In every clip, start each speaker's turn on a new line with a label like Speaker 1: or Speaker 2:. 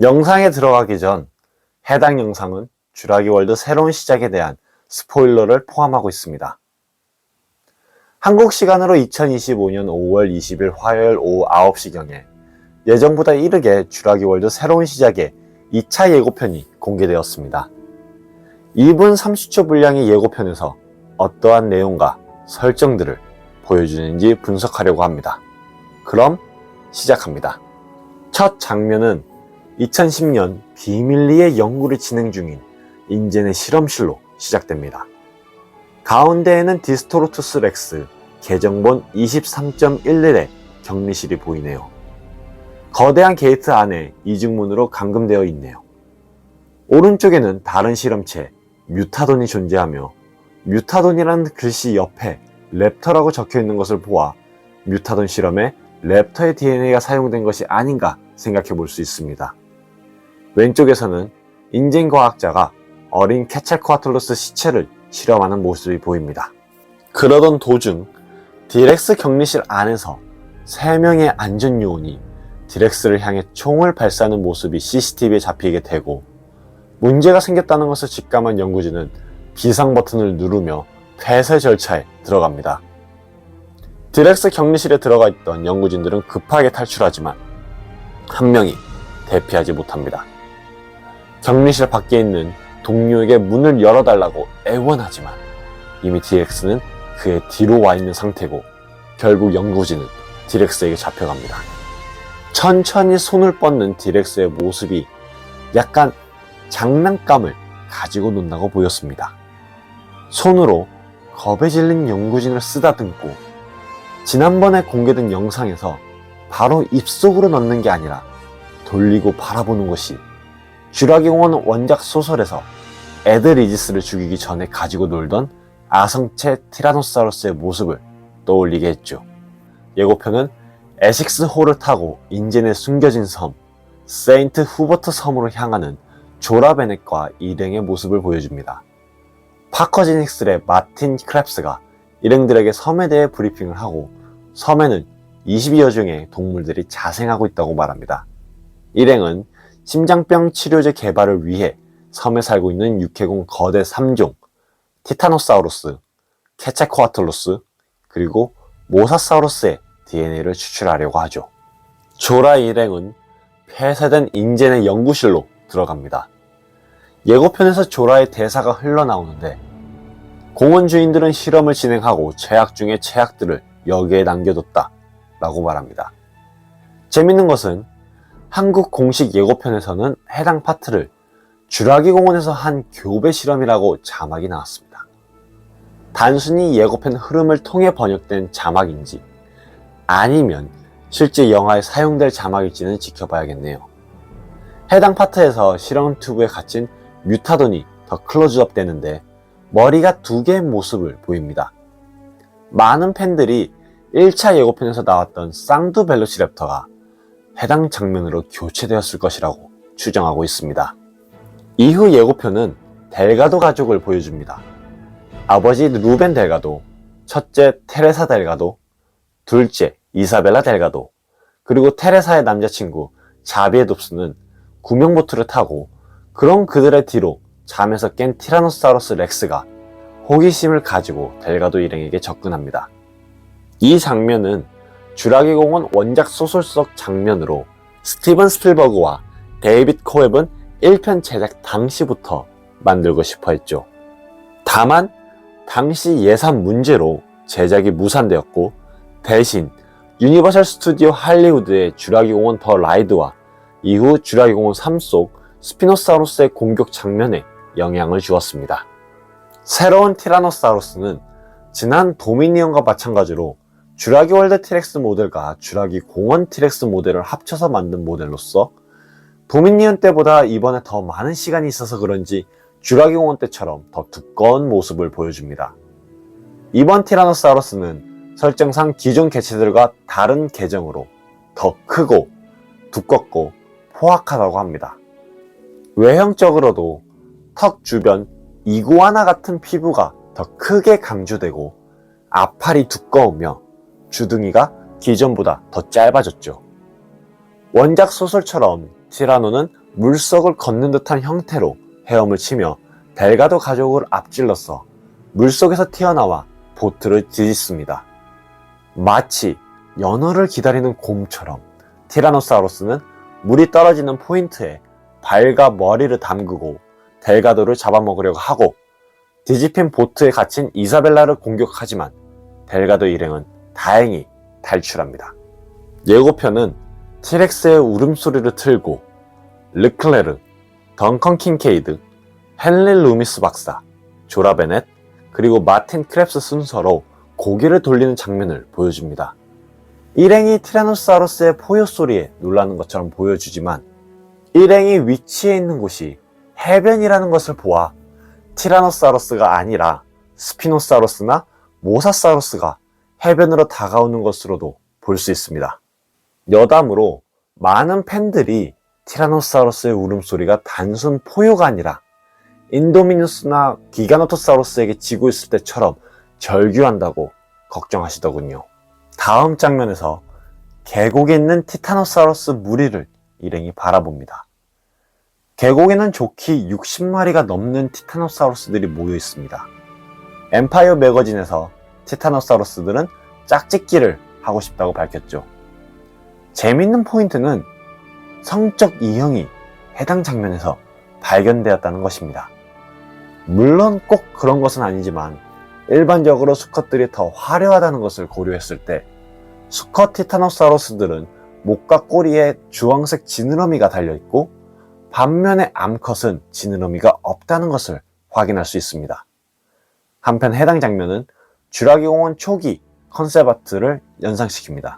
Speaker 1: 영상에 들어가기 전 해당 영상은 주라기 월드 새로운 시작에 대한 스포일러를 포함하고 있습니다. 한국 시간으로 2025년 5월 20일 화요일 오후 9시경에 예정보다 이르게 주라기 월드 새로운 시작의 2차 예고편이 공개되었습니다. 2분 30초 분량의 예고편에서 어떠한 내용과 설정들을 보여주는지 분석하려고 합니다. 그럼 시작합니다. 첫 장면은 2010년 비밀리에 연구를 진행 중인 인젠의 실험실로 시작됩니다. 가운데에는 디스토로투스 렉스 개정본 23.11의 격리실이 보이네요. 거대한 게이트 안에 이중문으로 감금되어 있네요. 오른쪽에는 다른 실험체 뮤타돈이 존재하며 뮤타돈이라는 글씨 옆에 랩터라고 적혀 있는 것을 보아 뮤타돈 실험에 랩터의 DNA가 사용된 것이 아닌가 생각해 볼 수 있습니다. 왼쪽에서는 인젠 과학자가 어린 케찰코아틀로스 시체를 실험하는 모습이 보입니다. 그러던 도중 디렉스 격리실 안에서 3명의 안전요원이 디렉스를 향해 총을 발사하는 모습이 CCTV에 잡히게 되고 문제가 생겼다는 것을 직감한 연구진은 비상 버튼을 누르며 폐쇄 절차에 들어갑니다. 디렉스 격리실에 들어가 있던 연구진들은 급하게 탈출하지만 한 명이 대피하지 못합니다. 격리실 밖에 있는 동료에게 문을 열어달라고 애원하지만 이미 디렉스는 그의 뒤로 와 있는 상태고 결국 연구진은 디렉스에게 잡혀갑니다. 천천히 손을 뻗는 디렉스의 모습이 약간 장난감을 가지고 논다고 보였습니다. 손으로 겁에 질린 연구진을 쓰다듬고 지난번에 공개된 영상에서 바로 입속으로 넣는 게 아니라 돌리고 바라보는 것이 쥐라기 공원 원작 소설에서 에드리지스를 죽이기 전에 가지고 놀던 아성체 티라노사우루스의 모습을 떠올리게 했죠. 예고편은 에식스 호를 타고 인젠에 숨겨진 섬, 세인트 후버트 섬으로 향하는 조라 베넷과 일행의 모습을 보여줍니다. 파커 지닉스의 마틴 크랩스가 일행들에게 섬에 대해 브리핑을 하고 섬에는 22여 종의 동물들이 자생하고 있다고 말합니다. 일행은 심장병 치료제 개발을 위해 섬에 살고 있는 육해공 거대 3종, 티타노사우루스, 케체코아틀로스, 그리고 모사사우루스의 DNA를 추출하려고 하죠. 조라 일행은 폐쇄된 인젠의 연구실로 들어갑니다. 예고편에서 조라의 대사가 흘러나오는데 공원 주인들은 실험을 진행하고 최악 중의 최악들을 여기에 남겨뒀다 라고 말합니다. 재밌는 것은 한국 공식 예고편에서는 해당 파트를 주라기 공원에서 한 교배 실험이라고 자막이 나왔습니다. 단순히 예고편 흐름을 통해 번역된 자막인지 아니면 실제 영화에 사용될 자막일지는 지켜봐야겠네요. 해당 파트에서 실험 튜브에 갇힌 뮤타돈이 더 클로즈업 되는데 머리가 두 개의 모습을 보입니다. 많은 팬들이 1차 예고편에서 나왔던 쌍두 벨로시랩터가 해당 장면으로 교체되었을 것이라고 추정하고 있습니다. 이후 예고편은 델가도 가족을 보여줍니다. 아버지 루벤 델가도, 첫째 테레사 델가도, 둘째 이사벨라 델가도, 그리고 테레사의 남자친구 자비에 돕스는 구명보트를 타고 그런 그들의 뒤로 잠에서 깬 티라노사우루스 렉스가 호기심을 가지고 델가도 일행에게 접근합니다. 이 장면은 주라기 공원 원작 소설 속 장면으로 스티븐 스필버그와 데이빗 코웹은 1편 제작 당시부터 만들고 싶어 했죠. 다만 당시 예산 문제로 제작이 무산되었고 대신 유니버설 스튜디오 할리우드의 주라기 공원 더 라이드와 이후 주라기 공원 3 속 스피노사우루스의 공격 장면에 영향을 주었습니다. 새로운 티라노사우루스는 지난 도미니언과 마찬가지로 주라기 월드 티렉스 모델과 주라기 공원 티렉스 모델을 합쳐서 만든 모델로서 도미니언 때보다 이번에 더 많은 시간이 있어서 그런지 주라기 공원 때처럼 더 두꺼운 모습을 보여줍니다. 이번 티라노사우루스는 설정상 기존 개체들과 다른 계정으로 더 크고 두껍고 포악하다고 합니다. 외형적으로도 턱 주변 이구아나 같은 피부가 더 크게 강조되고 앞팔이 두꺼우며 주둥이가 기존보다 더 짧아졌죠. 원작 소설처럼 티라노는 물속을 걷는 듯한 형태로 헤엄을 치며 델가도 가족을 앞질러서 물속에서 튀어나와 보트를 뒤집습니다. 마치 연어를 기다리는 곰처럼 티라노사우루스는 물이 떨어지는 포인트에 발과 머리를 담그고 델가도를 잡아먹으려고 하고 뒤집힌 보트에 갇힌 이사벨라를 공격하지만 델가도 일행은 다행히 탈출합니다. 예고편은 티렉스의 울음소리를 틀고 르클레르, 덩컨 킹케이드, 헨리 루미스 박사, 조라 베넷, 그리고 마틴 크랩스 순서로 고개를 돌리는 장면을 보여줍니다. 일행이 티라노사우루스의 포효 소리에 놀라는 것처럼 보여주지만 일행이 위치해 있는 곳이 해변이라는 것을 보아 티라노사우루스가 아니라 스피노사우루스나 모사사우루스가 해변으로 다가오는 것으로도 볼 수 있습니다. 여담으로 많은 팬들이 티라노사우루스의 울음소리가 단순 포효가 아니라 인도미누스나 기가노토사우루스에게 지고 있을 때처럼 절규한다고 걱정하시더군요. 다음 장면에서 계곡에 있는 티타노사우루스 무리를 일행이 바라봅니다. 계곡에는 좋기 60마리가 넘는 티타노사우루스들이 모여 있습니다. 엠파이어 매거진에서 티타노사우루스들은 짝짓기를 하고 싶다고 밝혔죠. 재밌는 포인트는 성적 이형이 해당 장면에서 발견되었다는 것입니다. 물론 꼭 그런 것은 아니지만 일반적으로 수컷들이 더 화려하다는 것을 고려했을 때 수컷 티타노사우루스들은 목과 꼬리에 주황색 지느러미가 달려있고 반면에 암컷은 지느러미가 없다는 것을 확인할 수 있습니다. 한편 해당 장면은 쥬라기 공원 초기 컨셉 아트를 연상시킵니다.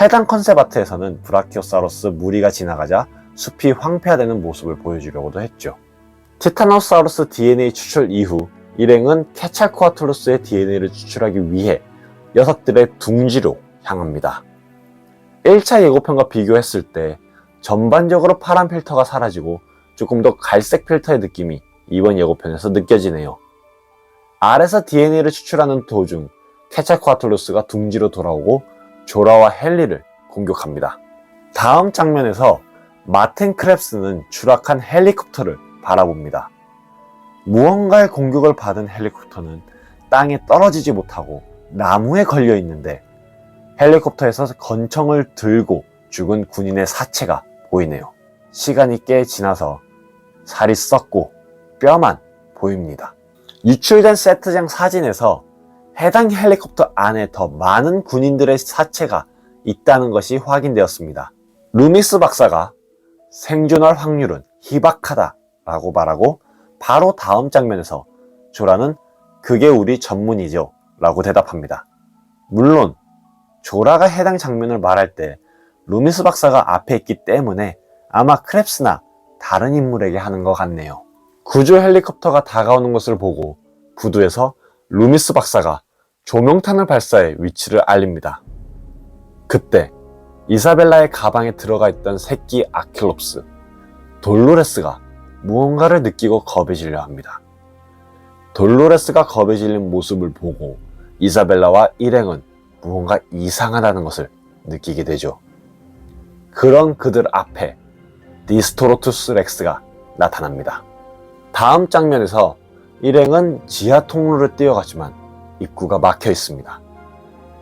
Speaker 1: 해당 컨셉 아트에서는 브라키오사우루스 무리가 지나가자 숲이 황폐화되는 모습을 보여주려고도 했죠. 티타노사우루스 DNA 추출 이후 일행은 케찰코아툴루스의 DNA를 추출하기 위해 녀석들의 둥지로 향합니다. 1차 예고편과 비교했을 때 전반적으로 파란 필터가 사라지고 조금 더 갈색 필터의 느낌이 이번 예고편에서 느껴지네요. 알에서 DNA를 추출하는 도중 케찰코아툴루스가 둥지로 돌아오고 조라와 헨리를 공격합니다. 다음 장면에서 마틴 크랩스는 추락한 헬리콥터를 바라봅니다. 무언가의 공격을 받은 헬리콥터는 땅에 떨어지지 못하고 나무에 걸려 있는데 헬리콥터에서 건청을 들고 죽은 군인의 사체가 보이네요. 시간이 꽤 지나서 살이 썩고 뼈만 보입니다. 유출된 세트장 사진에서 해당 헬리콥터 안에 더 많은 군인들의 사체가 있다는 것이 확인되었습니다. 루미스 박사가 생존할 확률은 희박하다 라고 말하고 바로 다음 장면에서 조라는 그게 우리 전문이죠 라고 대답합니다. 물론 조라가 해당 장면을 말할 때 루미스 박사가 앞에 있기 때문에 아마 크랩스나 다른 인물에게 하는 것 같네요. 구조 헬리콥터가 다가오는 것을 보고 부두에서 루미스 박사가 조명탄을 발사해 위치를 알립니다. 그때 이사벨라의 가방에 들어가 있던 새끼 아킬롭스, 돌로레스가 무언가를 느끼고 겁에 질려 합니다. 돌로레스가 겁에 질린 모습을 보고 이사벨라와 일행은 무언가 이상하다는 것을 느끼게 되죠. 그런 그들 앞에 디스토로투스 렉스가 나타납니다. 다음 장면에서 일행은 지하 통로를 뛰어가지만 입구가 막혀 있습니다.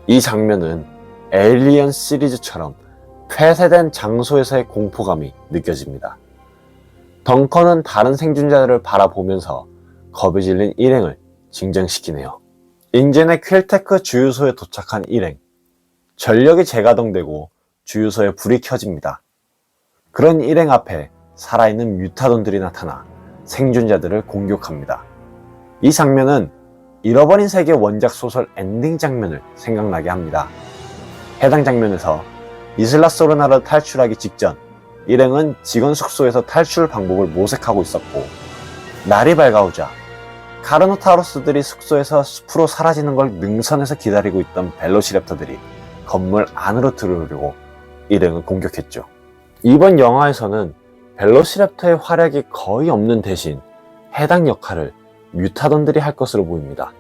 Speaker 1: 이 장면은 에일리언 시리즈처럼 폐쇄된 장소에서의 공포감이 느껴집니다. 덩컨은 다른 생존자들을 바라보면서 겁에 질린 일행을 진정시키네요. 인젠의 퀼테크 주유소에 도착한 일행. 전력이 재가동되고 주유소에 불이 켜집니다. 그런 일행 앞에 살아있는 뮤타돈들이 나타나 생존자들을 공격합니다. 이 장면은 잃어버린 세계 원작 소설 엔딩 장면을 생각나게 합니다. 해당 장면에서 이슬라 소르나를 탈출하기 직전 일행은 직원 숙소에서 탈출 방법을 모색하고 있었고 날이 밝아오자 카르노타우루스들이 숙소에서 숲으로 사라지는 걸 능선에서 기다리고 있던 벨로시랩터들이 건물 안으로 들어오려고 일행을 공격했죠. 이번 영화에서는 벨로시랩터의 활약이 거의 없는 대신 해당 역할을 뮤타돈들이 할 것으로 보입니다.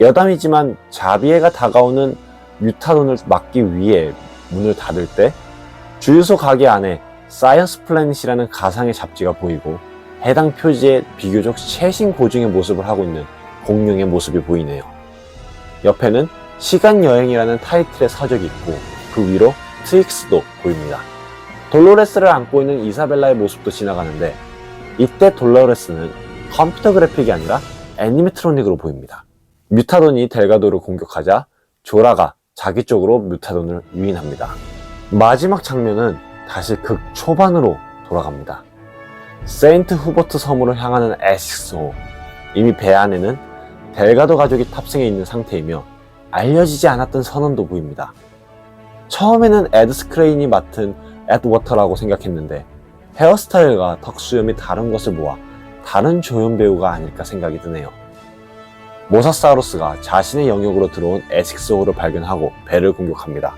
Speaker 1: 여담이지만 자비에가 다가오는 뮤타돈을 막기 위해 문을 닫을 때 주유소 가게 안에 사이언스 플래닛이라는 가상의 잡지가 보이고 해당 표지에 비교적 최신 고증의 모습을 하고 있는 공룡의 모습이 보이네요. 옆에는 시간 여행이라는 타이틀의 서적이 있고 그 위로 트윅스도 보입니다. 돌로레스를 안고 있는 이사벨라의 모습도 지나가는데 이때 돌로레스는 컴퓨터 그래픽이 아니라 애니메트로닉으로 보입니다. 뮤타돈이 델가도를 공격하자 조라가 자기 쪽으로 뮤타돈을 유인합니다. 마지막 장면은 다시 극 초반으로 돌아갑니다. 세인트 후버트 섬으로 향하는 에식스호. 이미 배 안에는 델가도 가족이 탑승해 있는 상태이며 알려지지 않았던 선원도 보입니다. 처음에는 에드 스크레인이 맡은 에드워터라고 생각했는데 헤어스타일과 턱수염이 다른 것을 모아 다른 조연 배우가 아닐까 생각이 드네요. 모사사우루스가 자신의 영역으로 들어온 에식스호를 발견하고 배를 공격합니다.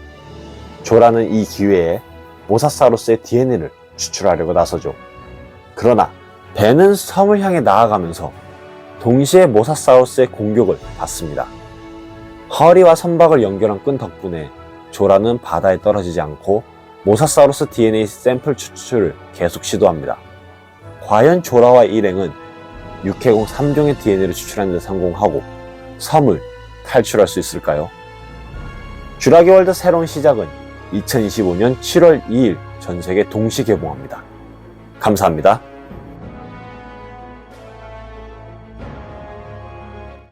Speaker 1: 조라는 이 기회에 모사사우루스의 DNA를 추출하려고 나서죠. 그러나 배는 섬을 향해 나아가면서 동시에 모사사우루스의 공격을 받습니다. 허리와 선박을 연결한 끈 덕분에 조라는 바다에 떨어지지 않고 모사사우루스 DNA 샘플 추출을 계속 시도합니다. 과연 조라와 일행은 육해공 3종의 DNA를 추출하는 데 성공하고 섬을 탈출할 수 있을까요? 쥬라기 월드 새로운 시작은 2025년 7월 2일 전 세계 동시 개봉합니다. 감사합니다.